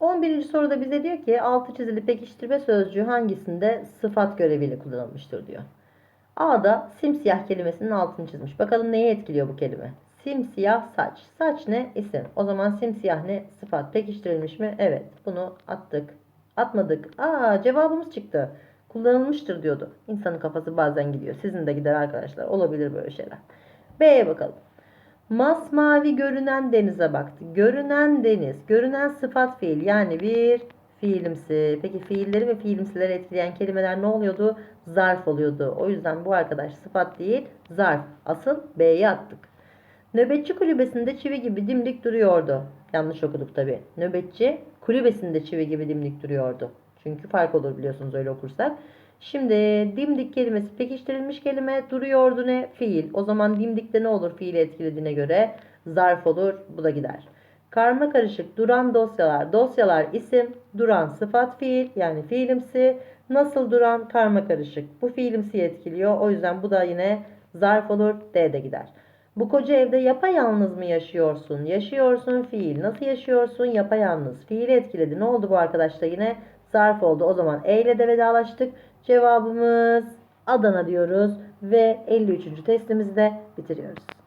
11. soruda bize diyor ki altı çizili pekiştirme sözcüğü hangisinde sıfat göreviyle kullanılmıştır diyor. A'da simsiyah kelimesinin altını çizmiş. Bakalım neyi etkiliyor bu kelime? Simsiyah saç. Saç ne? İsim. O zaman simsiyah ne? Sıfat. Pekiştirilmiş mi? Evet. Bunu attık. Atmadık. Aa cevabımız çıktı. Kullanılmıştır diyordu. İnsanın kafası bazen gidiyor. Sizin de gider arkadaşlar. Olabilir böyle şeyler. B'ye bakalım. Masmavi görünen denize baktı. Görünen deniz. Görünen sıfat fiil. Yani bir fiilimsi. Peki fiilleri ve fiilimsileri etkileyen kelimeler ne oluyordu? Zarf oluyordu. O yüzden bu arkadaş sıfat değil zarf. Asıl B'ye attık. Nöbetçi kulübesinde çivi gibi dimdik duruyordu. Yanlış okuduk tabi. Nöbetçi kulübesinde çivi gibi dimdik duruyordu. Çünkü fark olur biliyorsunuz öyle okursak. Şimdi dimdik kelimesi pekiştirilmiş kelime duruyordu ne? Fiil. O zaman dimdikte ne olur fiili etkilediğine göre? Zarf olur. Bu da gider. Karma karışık duran dosyalar. Dosyalar isim, duran sıfat fiil yani fiilimsi. Nasıl duran karma karışık. Bu fiilimsi etkiliyor. O yüzden bu da yine zarf olur. D'de gider. Bu koca evde yapayalnız mı yaşıyorsun? Yaşıyorsun fiil. Nasıl yaşıyorsun? Yapayalnız. Fiili etkiledi. Ne oldu bu arkadaşlar yine? Zarf oldu. O zaman E ile de vedalaştık. Cevabımız Adana diyoruz ve 53. testimizi de bitiriyoruz.